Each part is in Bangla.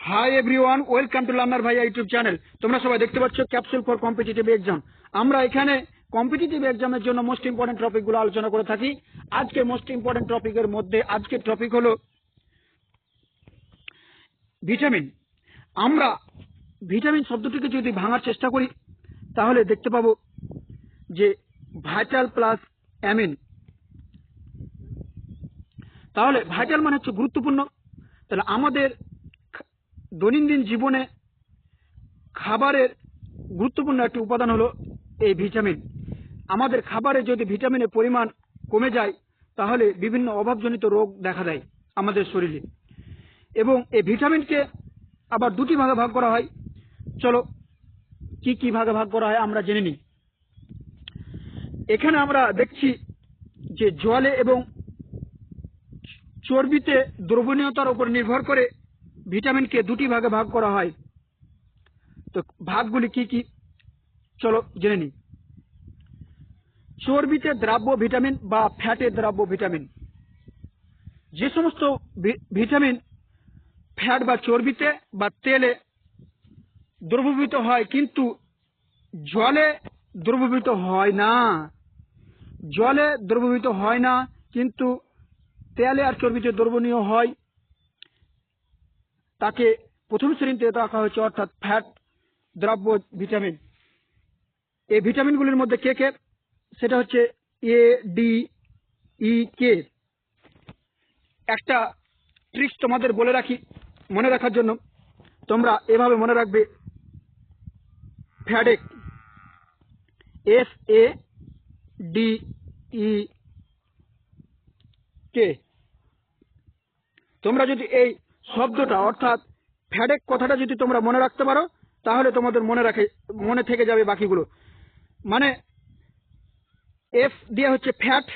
Hi everyone welcome to learner ভাইয়া ইউটিউব চ্যানেল তোমরা সবাই দেখতে পাচ্ছ ক্যাপসুল ফর কম্পিটিটিভ এক্সাম আমরা এখানে কম্পিটিটিভ এক্সামের জন্য মোস্ট ইম্পর্টেন্ট টপিকগুলো আলোচনা করে থাকি। আজকে মোস্ট ইম্পর্টেন্ট টপিকের মধ্যে আজকের টপিক হলো ভিটামিন আমরা ভিটামিন শব্দটিকে যদি ভাঙার চেষ্টা করি, তাহলে দেখতে পাবো যে ভাইটাল প্লাস অ্যামিন তাহলে ভাইটাল মানে হচ্ছে গুরুত্বপূর্ণ। তাহলে আমাদের দৈনন্দিন জীবনে খাবারের গুরুত্বপূর্ণ একটি উপাদান হলো এই ভিটামিন। আমাদের খাবারে যদি ভিটামিনের পরিমাণ কমে যায়, তাহলে বিভিন্ন অভাবজনিত রোগ দেখা দেয় আমাদের শরীরে। এবং এই ভিটামিনকে আবার দুটি ভাগে ভাগ করা হয়। চলো, কি কি ভাগে ভাগ করা হয় আমরা জেনে নিই। এখানে আমরা দেখছি যে জলে এবং চর্বিতে দ্রবণীয়তার উপর নির্ভর করে ভিটামিনকে দুটি ভাগে ভাগ করা হয়। তো ভাগগুলি কি কি? চলো জেনে নিই। চর্বিতে দ্রাব্য ভিটামিন বা ফ্যাটে দ্রাব্য ভিটামিন। যে সমস্ত ভিটামিন ফ্যাট বা চর্বিতে বা তেলে দ্রবীভূত হয় কিন্তু জলে দ্রবীভূত হয় না। জলে দ্রবীভূত হয় না কিন্তু তেলে আর চর্বিতে দ্রবণীয় হয়। তাকে প্রথম শ্রেণীতে রাখা হয়েছে, অর্থাৎ ফ্যাট দ্রব্য ভিটামিন এই ভিটামিনগুলির মধ্যে কে কে? সেটা হচ্ছে এ ডি ই কে একটা ট্রিক্স তোমাদের বলে রাখি, মনে রাখার জন্য। তোমরা এভাবে মনে রাখবে ফ্যাডেক এফ এ ডি ই কে তোমরা যদি এই শব্দটা, অর্থাৎ ফ্যাডেক কথাটা যদি তোমরা মনে রাখতে পারো, তাহলে তোমাদের মনে রাখে, মনে থেকে যাবে বাকিগুলো। মানে এফ দিয়ে হচ্ছে ফ্যাট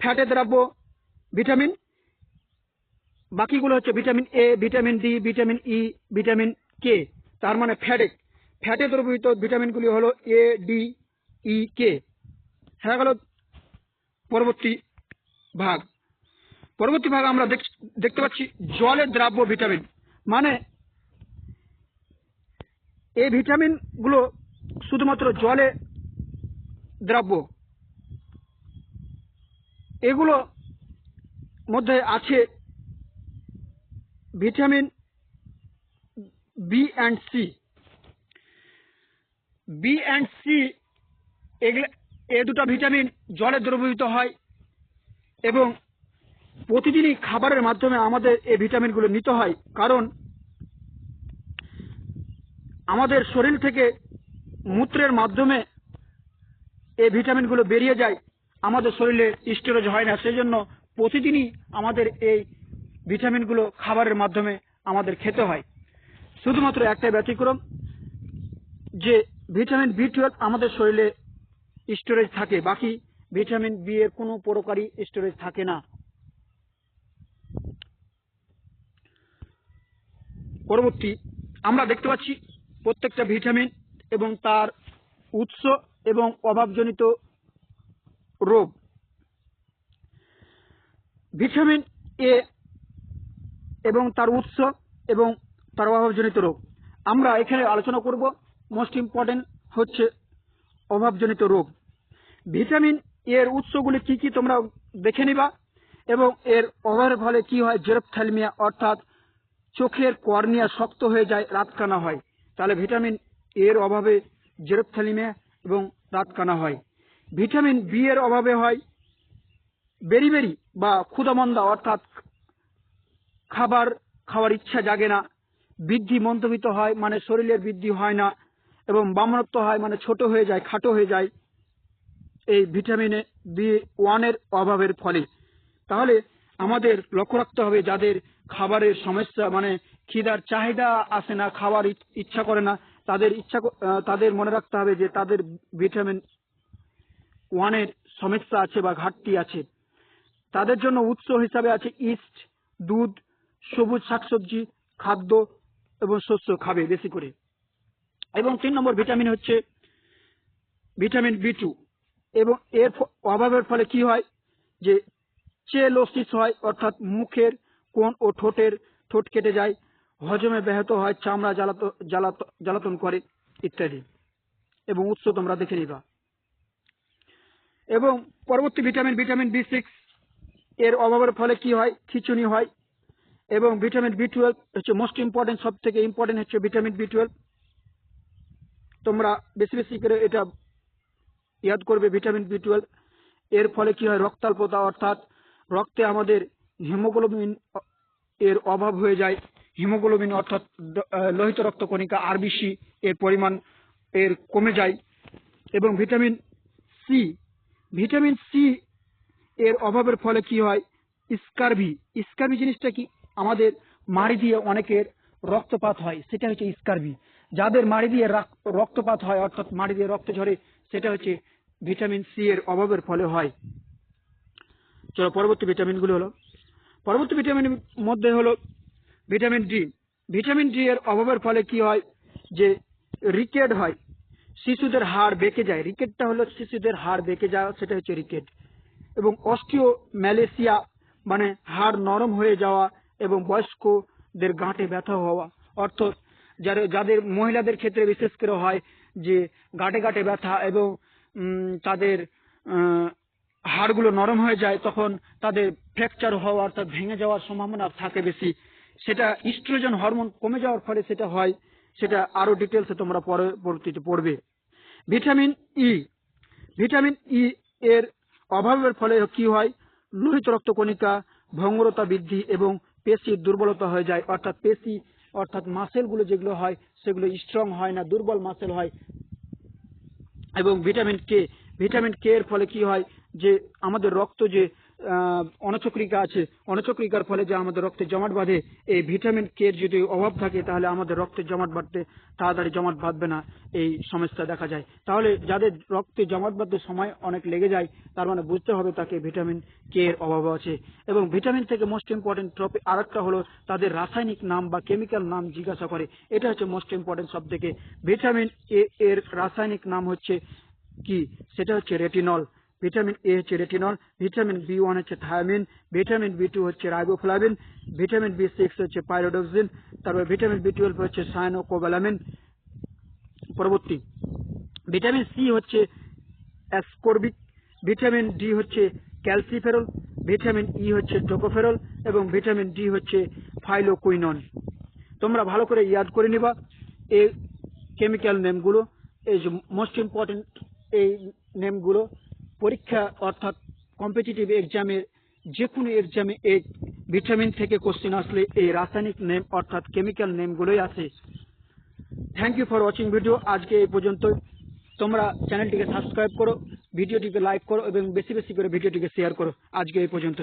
ফ্যাটে দ্রাব্য ভিটামিন বাকিগুলো হচ্ছে vitamin A vitamin D vitamin E vitamin K তার মানে ফ্যাটেক ফ্যাটে দ্রবীভূত ভিটামিনগুলি হলো এ ডি ই কে হ্যাঁ গেল পরবর্তী ভাগ। পরবর্তী ভাগ আমরা দেখ- দেখতে পাচ্ছি জলের দ্রাব্য ভিটামিন। মানে এই ভিটামিনগুলো শুধুমাত্র জলে দ্রাব্য। এগুলো মধ্যে আছে vitamin B and C B and C এগুলো এ দুটো ভিটামিন জলে দ্রবীভূত হয় এবং প্রতিদিনই খাবারের মাধ্যমে আমাদের এই ভিটামিনগুলো নিতে হয়, কারণ আমাদের শরীর থেকে মূত্রের মাধ্যমে এই ভিটামিনগুলো বেরিয়ে যায়, আমাদের শরীরে স্টোরেজ হয় না সেই জন্য প্রতিদিনই আমাদের এই ভিটামিনগুলো খাবারের মাধ্যমে আমাদের খেতে হয়। শুধুমাত্র একটাই ব্যতিক্রম, যে ভিটামিন বি টুয়েলভ আমাদের শরীরে স্টোরেজ থাকে, বাকি ভিটামিন বি এর কোনো প্রকারই স্টোরেজ থাকে না। পরবর্তী আমরা দেখতে পাচ্ছি প্রত্যেকটা ভিটামিন এবং তার উৎস এবং অভাবজনিত রোগ। ভিটামিন এ এবং তার উৎস এবং তার অভাবজনিত রোগ। আমরা এখানে আলোচনা করব মোস্ট ইম্পর্টেন্ট হচ্ছে অভাবজনিত রোগ। ভিটামিন এর উৎসগুলি কি কি তোমরা দেখে নিবা এবং এর অভাবের ফলে কি হয়? জেরোপথ্যালমিয়া অর্থাৎ চোখের কর্নিয়া শক্ত হয়ে যায়, রাতকানা হয়। তাহলে ভিটামিন এর অভাবে জেরোপথ্যালিমিয়া এবং রাতকানা হয়। ভিটামিন বি এর অভাবে হয় বেরিবেরি বা ক্ষুদামন্দা অর্থাৎ খাবার খাওয়ার ইচ্ছা জাগে না, বৃদ্ধি মন্তবিত হয় মানে শরীরের বৃদ্ধি হয় না এবং বামনত্ব হয় মানে ছোট হয়ে যায়, খাটো হয়ে যায়। এই ভিটামিনে বি ওয়ানের অভাবের ফলে। তাহলে আমাদের লক্ষ্য রাখতে হবে যাদের খাবারের সমস্যা মানে খিদার চাহিদা আসে না ইচ- ইচ্ছা করে না। তাদের ইচ্ছা তাদের মনে রাখতে হবে যে তাদের ভিটামিন ওয়ানের সমস্যা আছে বা ঘাটতি আছে। তাদের জন্য উৎস হিসাবে আছে ইস্ট, দুধ, সবুজ শাকসবজি, খাদ্য এবং শস্য খাবে বেশি করে। এবং তিন নম্বর ভিটামিন হচ্ছে ভিটামিন বি টু। এবং এর অভাবের ফলে কি হয়? যে চেলোসিস হয়, অর্থাৎ মুখের কোণ ও ঠোঁটের ঠোঁট কেটে যায়, হজমে ব্যাহত হয়, চামড়া জ্বালাত জ্বালাতন করে, ইত্যাদি। এবং উৎস তোমরা দেখে নিবা। এবং পরবর্তী ভিটামিন ভিটামিন বি সিক্স, এর অভাবের ফলে কি হয়? খিচুনি হয়। এবং ভিটামিন বি টুয়েলভ হচ্ছে মোস্ট ইম্পর্টেন্ট সব থেকে ইম্পর্টেন্ট হচ্ছে ভিটামিন বি টুয়েলভ। তোমরা বেশি বেশি করে এটা ইয়াদ করবে ভিটামিন বি টুয়েলভ। এর ফলে কি হয়? রক্তাল্পতা, অর্থাৎ রক্তে আমাদের হিমোগ্লোবিন এর অভাব হয়ে যায়। হিমোগ্লোবিন অর্থাৎ লোহিত রক্ত কণিকা আরবিসি এর পরিমাণ এর কমে যায় এবং ভিটামিন সি ভিটামিন সি এর অভাবের ফলে কি হয়? স্কারভি। স্কারভি জিনিসটা কি? আমাদের মাড়ি দিয়ে অনেকের রক্তপাত হয়, সেটা হচ্ছে স্কারভি। যাদের মাড়ি দিয়ে রাক- রক্তপাত হয়, অর্থাৎ মাড়ি দিয়ে রক্ত ঝরে, সেটা হচ্ছে ভিটামিন সি এর অভাবের ফলে হয়। চলো, পরবর্তী ভিটামিনগুলো হলো। পরবর্তী ভিটামিনের মধ্যে হলো ভিটামিন ডি ভিটামিন ডি এর অভাবের ফলে কি হয়? যে রিকেট হয়, শিশুদের হাড় বেঁকে যায়। রিকেটটা হলো শিশুদের হাড় বেঁকে যাওয়া, সেটা হচ্ছে রিকেট এবং অস্টিও ম্যালেসিয়া মানে হাড় নরম হয়ে যাওয়া এবং বয়স্কদের গাঁটে ব্যথা হওয়া। অর্থাৎ যারা, যাদের মহিলাদের ক্ষেত্রে বিশেষ করে হয় যে গাঁটে গাঁটে ব্যথা এবং তাদের হাড়গুলো নরম হয়ে যায়, তখন তাদের ফ্র্যাকচার হওয়া অর্থাৎ ভেঙে যাওয়ার সম্ভাবনা থাকে বেশি। সেটা ইস্ট্রোজেন হরমোন কমে যাওয়ার ফলে সেটা হয়, সেটা আরও ডিটেলসে তোমরা পরবর্তীতে পড়বে। ভিটামিন ই ভিটামিন ই এর অভাবের ফলে কি হয়? লোহিত রক্তকণিকা, ভঙ্গুরতা বৃদ্ধি এবং পেশির দুর্বলতা হয়ে যায়। অর্থাৎ পেশি, অর্থাৎ মাসেলগুলো যেগুলো হয়, সেগুলো স্ট্রং হয় না, দুর্বল মাসেল হয়। এবং ভিটামিন কে ভিটামিন কে এর ফলে কি হয়? যে আমাদের রক্ত যে অনচক্রিকা আছে অনচক্রিকার ফলে যে আমাদের রক্তে জমাট বাঁধে, এই ভিটামিন কে এর যদি অভাব থাকে, তাহলে আমাদের রক্তে জমাট বাঁধতে তাড়াতাড়ি জমাট বাঁধবে না, এই সমস্যা দেখা যায়। তাহলে যাদের রক্তে জমাট বাঁধতে সময় অনেক লেগে যায়, তার মানে বুঝতে হবে তাকে ভিটামিন কে এর অভাব আছে। এবং ভিটামিন থেকে মোস্ট ইম্পর্টেন্ট টপিক আরেকটা হলো তাদের রাসায়নিক নাম বা কেমিক্যাল নাম জিজ্ঞাসা করে। এটা হচ্ছে মোস্ট ইম্পর্টেন্ট সব থেকে ভিটামিন এ এর রাসায়নিক নাম হচ্ছে কি? সেটা হচ্ছে রেটিনল ভিটামিন এ হচ্ছে রেটিনল ভিটামিন বি ওয়ান হচ্ছে থায়ামিন ভিটামিন বি টু হচ্ছে রাইবোফ্লাভিন ভিটামিন বি সিক্স হচ্ছে পাইরোডক্সিন তারপর ভিটামিন বি টুয়েলভ হচ্ছে সায়ানোকোবালামিন পরবর্তী ভিটামিন সি হচ্ছে অ্যাসকর্বিক ভিটামিন ডি হচ্ছে ক্যালসিফেরল ভিটামিন ই হচ্ছে টোকোফেরল এবং ভিটামিন ডি হচ্ছে ফাইলোকুইনন তোমরা ভালো করে ইয়াদ করে নিবা এই কেমিক্যাল নেমগুলো এই যে মোস্ট ইম্পর্টেন্ট এই নেমগুলো পরীক্ষা অর্থাৎ কম্পিটিটিভ এক্সামের যে কোনো এক্সামে এই ভিটামিন থেকে কোশ্চেন আসলে এই রাসায়নিক নেম অর্থাৎ কেমিক্যাল নেমগুলোই আসে thank you for watching video আজকে এই পর্যন্ত তোমরা চ্যানেলটিকে সাবস্ক্রাইব করো ভিডিওটিকে লাইক করো এবং বেশি বেশি করে ভিডিওটিকে শেয়ার করো। আজকে এই পর্যন্ত।